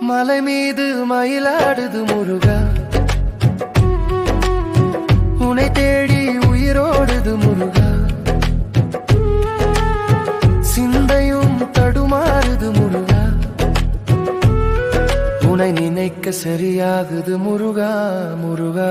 மலை மீது மயிலாடுது முருகா. உனை தேடி உயிரோடுது முருகா. சிந்தையும் தடுமாறுது முருகா. உனை நினைக்க சரியாகுது முருகா முருகா.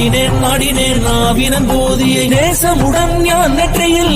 ஆடினேன் ஆடினேன் நாவினன் போதியை நேசமுடன் ஞான் நெற்றியில்